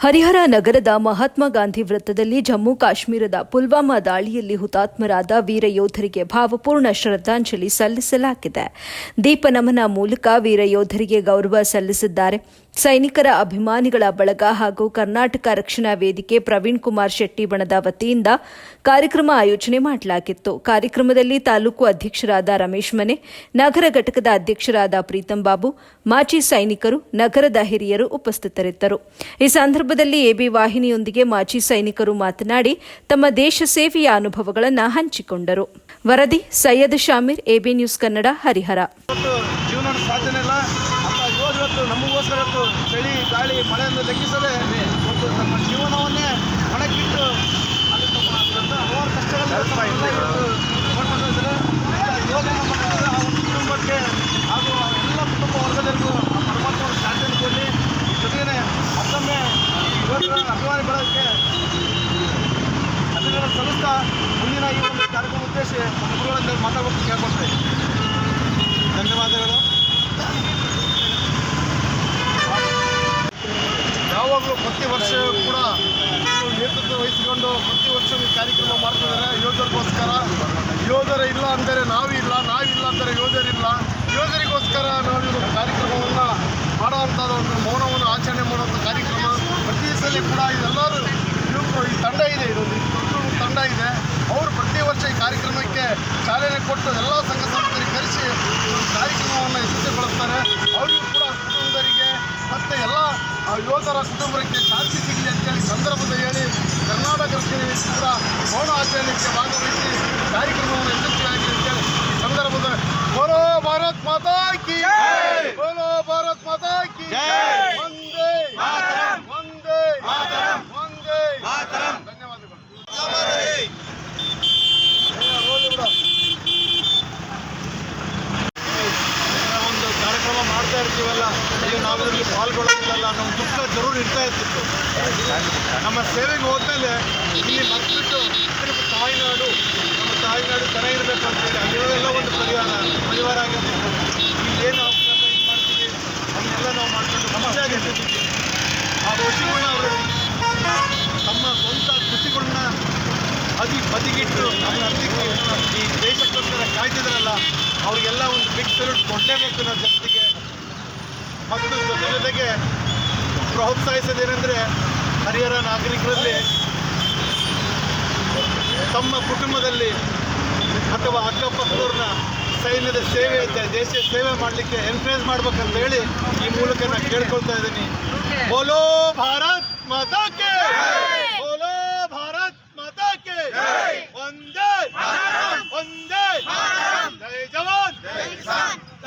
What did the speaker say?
ಹರಿಹರ ನಗರದ ಮಹಾತ್ಮ ಗಾಂಧಿ ವೃತ್ತದಲ್ಲಿ ಜಮ್ಮು ಕಾಶ್ಮೀರದ ಪುಲ್ವಾಮಾ ದಾಳಿಯಲ್ಲಿ ಹುತಾತ್ಮರಾದ ವೀರ ಯೋಧರಿಗೆ ಭಾವಪೂರ್ಣ ಶ್ರದ್ಧಾಂಜಲಿ ಸಲ್ಲಿಸಲಾಗಿದೆ. ದೀಪ ನಮನ ಮೂಲಕ ವೀರ ಯೋಧರಿಗೆ ಗೌರವ ಸಲ್ಲಿಸಿದ್ದಾರೆ. ಸೈನಿಕರ ಅಭಿಮಾನಿಗಳ ಬಳಗ ಹಾಗೂ ಕರ್ನಾಟಕ ರಕ್ಷಣಾ ವೇದಿಕೆ ಪ್ರವೀಣ್ ಕುಮಾರ್ ಶೆಟ್ಟಿ ಬಣದ ವತಿಯಿಂದ ಕಾರ್ಯಕ್ರಮ ಆಯೋಜನೆ ಮಾಡಲಾಗಿತ್ತು. ಕಾರ್ಯಕ್ರಮದಲ್ಲಿ ತಾಲೂಕು ಅಧ್ಯಕ್ಷರಾದ ರಮೇಶ್ ಮನೆ, ನಗರ ಘಟಕದ ಅಧ್ಯಕ್ಷರಾದ ಪ್ರೀತಂ ಬಾಬು, ಮಾಜಿ ಸೈನಿಕರು, ನಗರದ ಹಿರಿಯರು ಉಪಸ್ಥಿತರಿದ್ದರು. ಈ ಸಂದರ್ಭದಲ್ಲಿ ಎಬಿ ವಾಹಿನಿಯೊಂದಿಗೆ ಮಾಜಿ ಸೈನಿಕರು ಮಾತನಾಡಿ ತಮ್ಮ ದೇಶ ಸೇವೆಯ ಅನುಭವಗಳನ್ನು ಹಂಚಿಕೊಂಡರು. ವರದಿ ಸೈಯದ್ ಶಾಮೀರ್, ಎಬಿ ನ್ಯೂಸ್ ಕನ್ನಡ, ಹರಿಹರ ಇವತ್ತು ಜೀವನ ಸಾಧ್ಯನೇ ಇಲ್ಲ ಅಂತ ಯೋಧ ಇವತ್ತು ಒಂದು ಚಳಿ ಗಾಳಿ ಮಳೆಯನ್ನು ಲೆಕ್ಕಿಸದೆ ಒಂದು ತಮ್ಮ ಜೀವನವನ್ನೇ ಒಣಗಿಟ್ಟು ಅಲ್ಲಿ ತಮ್ಮ ಹಲವಾರು ಕಷ್ಟಗಳನ್ನು ಆ ಒಂದು ಕುಟುಂಬಕ್ಕೆ ಹಾಗೂ ಎಲ್ಲ ಕುಟುಂಬ ವರ್ಗದಲ್ಲೂ ಪರಮಾತ್ಮ ಶಾಂತಿಯನ್ನು ಕೊಡಲಿ ಜೊತೆಗೆ ಮತ್ತೊಮ್ಮೆ ಯೋಧರ ಅಭಿಮಾನಿ ಬಳಕೆ ಅಭಿನಂದನೆ ಸಲ್ಲಿಸ್ತಾ ಮುಂದಿನ ಈ ಒಂದು ಕಾರ್ಯಕ್ರಮ ಉದ್ದೇಶ ನಮ್ಮ ಮಾತಾಡಬೇಕು ಕೇಳ್ಕೊಳ್ತಾ ಧನ್ಯವಾದಗಳು ಯಾವಾಗಲೂ ಪ್ರತಿ ವರ್ಷ ಕೂಡ ಇವರು ನೇತೃತ್ವ ವಹಿಸಿಕೊಂಡು ಪ್ರತಿ ವರ್ಷ ಈ ಕಾರ್ಯಕ್ರಮ ಮಾಡ್ತಿದ್ದಾರೆ ಯೋಧರಿಗೋಸ್ಕರ ಯೋಧರ ಇಲ್ಲ ಅಂದರೆ ನಾವಿಲ್ಲ ನಾವಿಲ್ಲ ಅಂದರೆ ಯೋಧರಿಲ್ಲ. ಯೋಧರಿಗೋಸ್ಕರ ನಾವು ಕಾರ್ಯಕ್ರಮವನ್ನು ಮಾಡುವಂಥದ್ದು ಒಂದು ಮೌನವನ್ನು ಆಚರಣೆ ಮಾಡುವಂಥ ಕಾರ್ಯಕ್ರಮ. ಪ್ರತಿ ಸಲ ಕೂಡ ಇದೆಲ್ಲರೂ ಇವರು ಈ ತಂಡ ಇದೆ ಇದೊಂದು ತಂಡ ಇದೆ. ಅವರು ಪ್ರತಿ ವರ್ಷ ಈ ಕಾರ್ಯಕ್ರಮಕ್ಕೆ ಚಾಲನೆ ಕೊಟ್ಟು ಎಲ್ಲ ಸಂಘ ಸಂಸ್ಥೆಗಳಿಗೆ ಕರೆಸಿ ಕಾರ್ಯಕ್ರಮವನ್ನು ಯಶಸ್ವಿಗೊಳಿಸ್ತಾರೆ ಅವರಿಗೂ ಕೂಡ ಕುಟುಂಬರಿಗೆ ಮತ್ತು ಎಲ್ಲ ಯೋಧರ ಕುಟುಂಬಕ್ಕೆ ಶಾಂತಿ ಸಿಗಲಿ ಅಂತೇಳಿ ಸಂದರ್ಭದಲ್ಲಿ ಹೇಳಿ ಕರ್ನಾಟಕ ಕೂಡ ಮೌನ ಆಚರಣೆಗೆ ಭಾಗವಹಿಸಿ ಕಾರ್ಯಕ್ರಮವನ್ನು ಯಶಸ್ವಿಯಾಗಲಿ ಅಂತೇಳಿ ಈ ಸಂದರ್ಭದ ಬೋಲೋ ಭಾರತ್ ಮಾತಾ ಕಿ ಬೋಲೋ ಭಾರತ್ ಮಾತಾ ಕಿ ಒಂದೇ ಒಂದೇ ಒಂದೇ ಧನ್ಯವಾದಗಳು ರೋಲಿ ಬಿಡು. ಏನೋ ಒಂದು ಕಾರ್ಯಕ್ರಮ ಮಾಡ್ತಾ ಇರ್ತೀವಲ್ಲ ಅಯ್ಯೋ ನಾವು ಇದರಲ್ಲಿ ಪಾಲ್ಗೊಳ್ಳೋದಿಲ್ಲ ಅನ್ನೋ ದುಃಖ ಜರೂರು ಇರ್ತಾ ಇರ್ತಿತ್ತು ನಮ್ಮ ಸೇವೆಗೆ ಹೋದ್ಮೇಲೆ ಇಲ್ಲಿ ಮತ್ತಿಟ್ಟು ನಮ್ಮ ತಾಯ್ನಾಡು ನಮ್ಮ ತಾಯ್ನಾಡು ಚೆನ್ನಾಗಿರ್ಬೇಕು ಅಂತೇಳಿ ಅಲ್ಲಿರೋದೆಲ್ಲ ಒಂದು ಪರಿವಾರ ಪರಿವಾರ ಆಗಿರ್ತಿತ್ತು. ಇಲ್ಲಿ ಏನು ಅವಕಾಶ ಇದು ಮಾಡ್ತೀವಿ? ಅದನ್ನೆಲ್ಲ ನಾವು ಮಾಡ್ಕೊಂಡು ಸಮಸ್ಯೆ ಆಗಿರ್ತಿದ್ವಿ. ಆ ಖುಷಿಗಳನ್ನ ಅವರು ತಮ್ಮ ಸ್ವಂತ ಖುಷಿಗಳನ್ನ ಅದಿ ಬದಿಗಿಟ್ಟು ನಮ್ಮ ಅರ್ಧಕ್ಕೆ ಈ ದೇಶಕ್ಕೋಸ್ಕರ ಕಾಯ್ತಿದ್ರಲ್ಲ, ಅವರಿಗೆಲ್ಲ ಒಂದು ಬಿಗ್ ಸೆಲ್ಯೂಟ್ ಕೊಡಲೇಬೇಕು ನಮ್ಮ ಜನತೆಗೆ. ಮತ್ತು ಜೊತೆ ಜೊತೆಗೆ ಪ್ರೋತ್ಸಾಹಿಸೋದೇನೆಂದರೆ ಹರಿಹರ ನಾಗರಿಕರಲ್ಲಿ ತಮ್ಮ ಕುಟುಂಬದಲ್ಲಿ ಅಥವಾ ಅಕ್ಕಪಕ್ಕದವ್ರನ್ನ ಸೈನ್ಯದ ಸೇವೆ ಅಂತ ದೇಶೀಯ ಸೇವೆ ಮಾಡಲಿಕ್ಕೆ ಎನ್ಕರೇಜ್ ಮಾಡ್ಬೇಕಂತ ಹೇಳಿ ಈ ಮೂಲಕ ನಾನು ಕೇಳ್ಕೊಳ್ತಾ ಇದ್ದೀನಿ. ಬೋಲೋ ಭಾರತ್ ಮಾತಾಕ್ಕೆ!